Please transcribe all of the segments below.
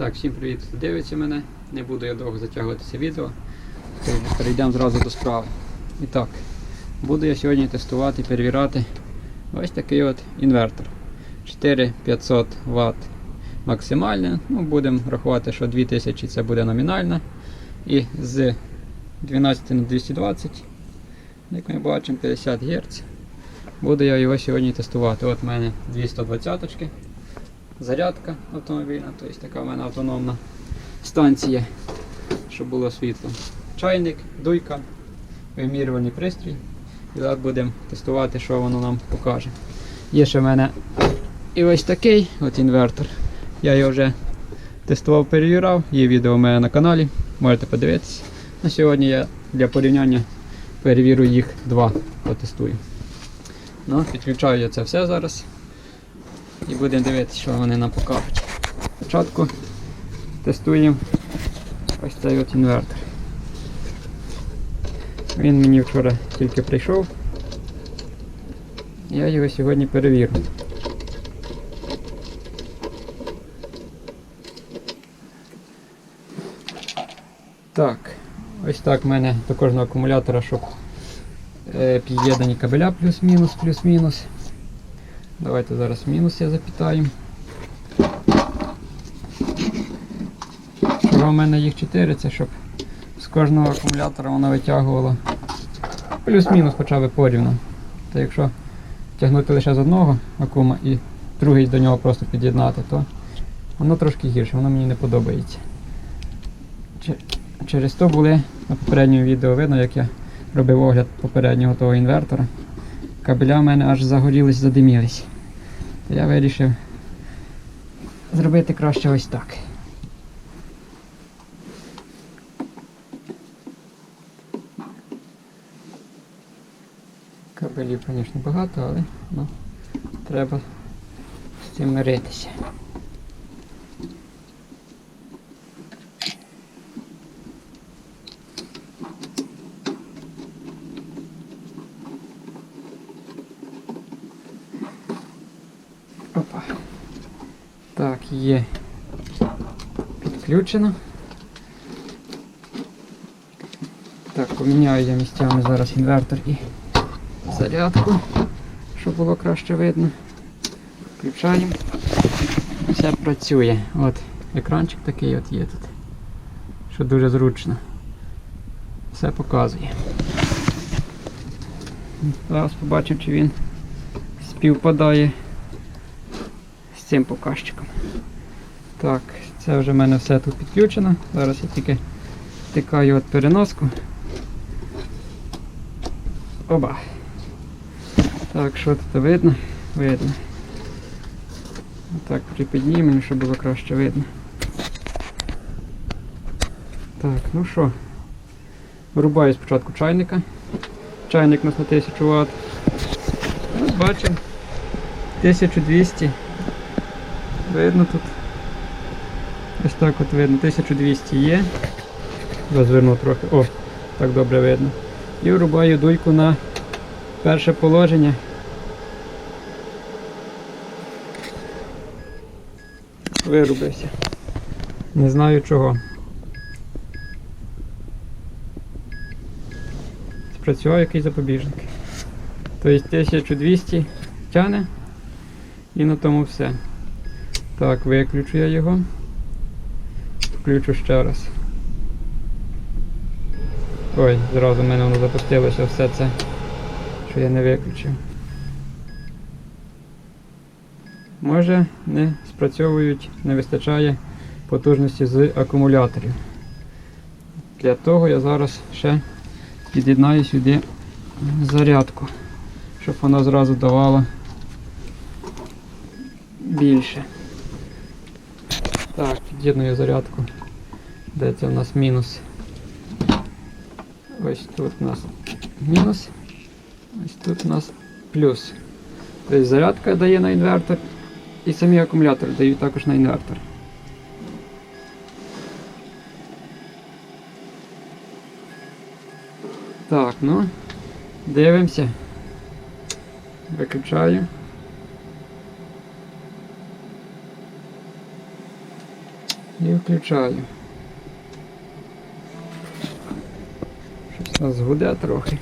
Так, всім привіт, хто дивиться мене. Не буду я довго затягувати це відео. Перейдемо зразу до справи. І так, буду я сьогодні тестувати перевіряти ось такий от інвертор. 4500 Вт максимальне. Ну, будемо рахувати, що 2000 це буде номінальна. І з 12 на 220, як ми бачимо, 50 Гц. Буду я його сьогодні тестувати. От в мене 220 очки зарядка автомобільна, тобто така в мене автономна станція, щоб було світло. Чайник, дуйка, вимірювальний пристрій. І зараз будемо тестувати, що воно нам покаже. Є ще в мене і ось такий от інвертор. Я його вже тестував, перевіряв, є відео у мене на каналі, можете подивитися. На сьогодні я для порівняння перевірю їх два, потестую. Ну, підключаю я це все зараз. І будемо дивитися, що вони нам покажуть. Спочатку тестуємо ось цей от інвертор. Він мені вчора тільки прийшов. Я його сьогодні перевірю. Так, ось так в мене до кожного акумулятора, щоб е, під'єднані кабеля плюс-мінус, плюс-мінус. Давайте зараз мінус я запитаю. Чого в мене їх 4, це щоб з кожного акумулятора воно витягувало плюс-мінус хоча б порівну. Та якщо тягнути лише з одного акума і другий до нього просто під'єднати, то воно трошки гірше, воно мені не подобається. Через то були на попередньому відео видно, як я робив огляд попереднього того інвертора. Кабеля в мене аж загорілись, задимілись. Я вирішив зробити краще ось так. Кабелів, звісно, багато, але ну, треба з цим миритися. Опа. Так, є підключено. Так, поміняю я місцями зараз інвертор і зарядку, щоб було краще видно. Включаємо. Все працює. От екранчик такий от є тут. Що дуже зручно. Все показує. Зараз побачимо, чи він співпадає цим показчиком. Так, це вже в мене все тут підключено. Зараз я тільки втикаю от переноску. Оба. Так, що тут видно? Видно. Так, припіднімемо, щоб було краще видно. Так, ну що, вирубаю спочатку чайника. Чайник у нас на 1000 Вт. Бачимо. 1200. Видно тут. Ось так от видно. 1200 є. Розверну трохи. О, так добре видно. І врубаю дуйку на перше положення. Вирубився. Не знаю чого. Спрацював якийсь запобіжник. Тобто 1200 тяне і на тому все. Так, виключу я його. Включу ще раз. Ой, зразу в мене воно запустилося все це, що я не виключив. Може не спрацьовують, не вистачає потужності з акумуляторів. Для того я зараз ще під'єднаю сюди зарядку, щоб вона зразу давала більше. Так, під'єдную зарядку. Де це у нас мінус? Ось тут у нас мінус. Ось тут у нас плюс. Тобто зарядка дає на інвертор і самі акумулятори дають також на інвертор. Так, ну, дивимося. Виключаю. І включаю. Щось нас гуде трохи.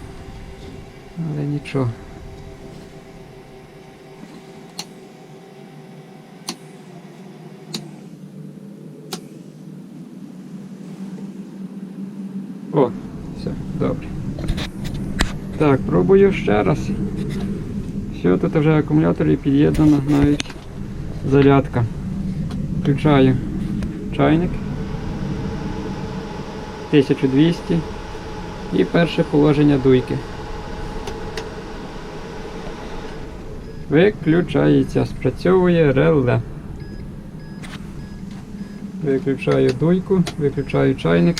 Але нічого. О, все, добре. Так, пробую ще раз. Все, тут вже акумулятор і під'єднана навіть зарядка. Включаю чайник 1200 і перше положення дуйки. Виключається, спрацьовує реле. Виключаю дуйку, виключаю чайник,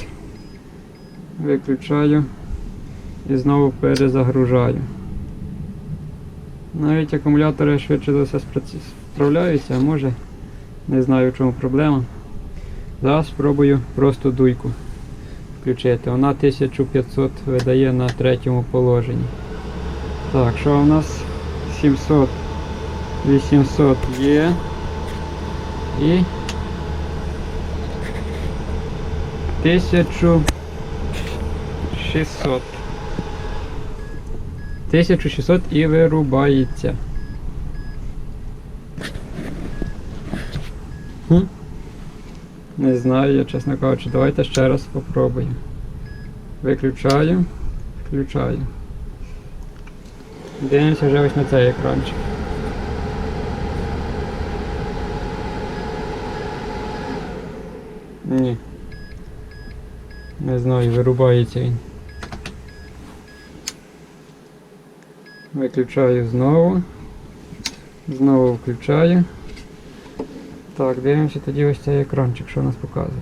виключаю і знову перезагружаю. Навіть акумулятори швидше за все справляються, а може не знаю в чому проблема. Зараз спробую просто дуйку включити. Вона 1500 видає на третьому положенні. Так, що у нас 700, 800 є. І 1600. 1600 і вирубається. Хм? Не знаю, я чесно кажучи, давайте ще раз спробуємо. Виключаю, включаю. Дивимося вже ось на цей екранчик. Ні. Не знаю, вирубається він. Виключаю знову. Знову включаю. Так, дивимося тоді ось цей екранчик, що у нас показує.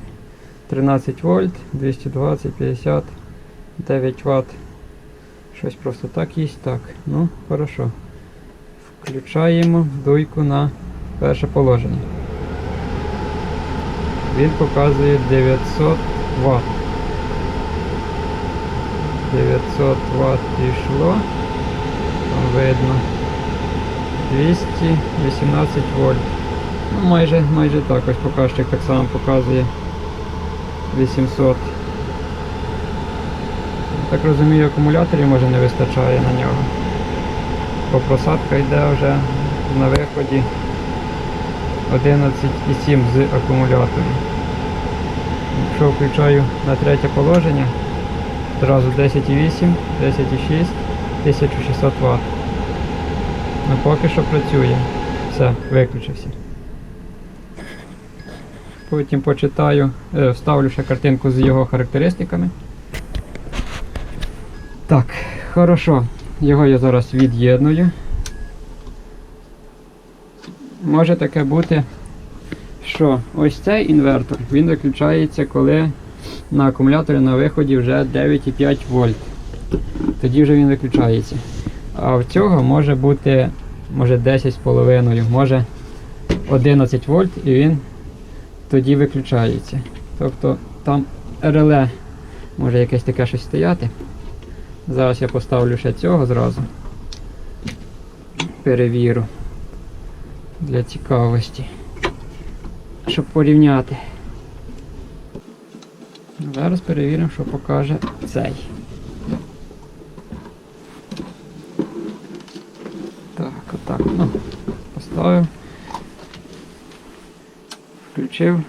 13 вольт, 220, 50, 9 Вт. Щось просто так є. Так, ну, хорошо. Включаємо дуйку на перше положення. Він показує 900 Вт. 900 Вт пішло. Там видно. 218 вольт. Ну, майже, майже так, ось показчик так само показує 800. Так розумію, акумуляторів може не вистачає на нього. Бо просадка йде вже на виході 11,7 з акумуляторів. Якщо включаю на третє положення, одразу 10,8, 10,6, 1600 Вт. Ну поки що працює. Все, виключився. Потім почитаю, е, вставлю ще картинку з його характеристиками. Так, хорошо. Його я зараз від'єдную. Може таке бути, що ось цей інвертор він виключається, коли на акумуляторі на виході вже 9,5 вольт. Тоді вже він виключається. А в цього може бути може 10,5, може 11 вольт і він тоді виключається. Тобто там реле може якесь таке щось стояти. Зараз я поставлю ще цього зразу. Перевірю для цікавості, щоб порівняти. Зараз перевіримо, що покаже цей. Так, отак. Ну, поставив. Включив.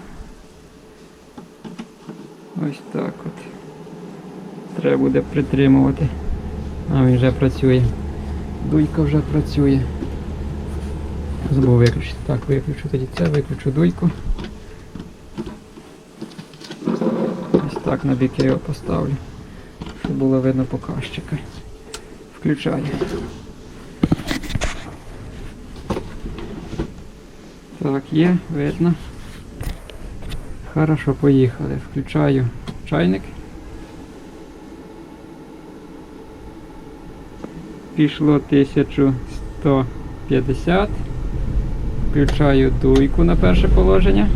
Ось так от. Треба буде притримувати. А він вже працює. Дуйка вже працює. Забув виключити. Так, виключу тоді це, виключу дуйку. Ось так на бік я його поставлю, щоб було видно показчика. Включаю. Так, є, видно. Хорошо, поїхали. Включаю чайник. Пішло 1150. Включаю дуйку на перше положення.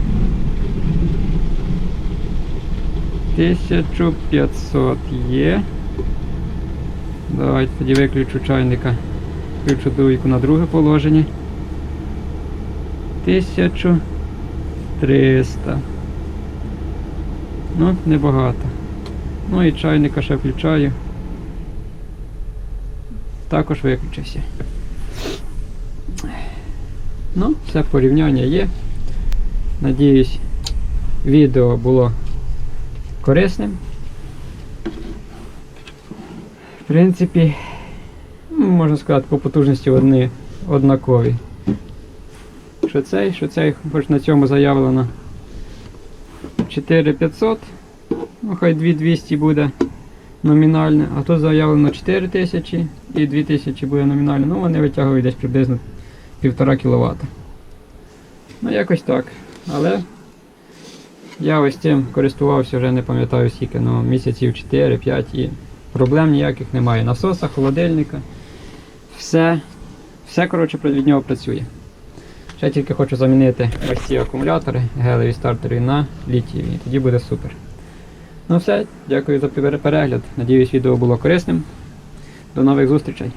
1500 є. Давайте тоді виключу чайника. Включу дуйку на друге положення. 1300. Ну, небагато. Ну і чайника ще включаю. Також виключився. Ну, все порівняння є. Надіюсь, відео було корисним. В принципі, ну, можна сказати, по потужності вони однакові. Що цей, що цей, хоч на цьому заявлено 4500, ну хай 2200 буде номінальне, а тут заявлено 4000 і 2000 буде номінальне. Ну вони витягують десь приблизно 1,5 кВт. Ну якось так. Але я ось цим користувався вже не пам'ятаю скільки, ну місяців 4-5 і проблем ніяких немає. Насоса, холодильника. Все, все коротше від нього працює. Ще тільки хочу замінити ось акумулятори, гелеві стартери на літієві. Тоді буде супер. Ну все, дякую за перегляд. Надіюсь, відео було корисним. До нових зустрічей.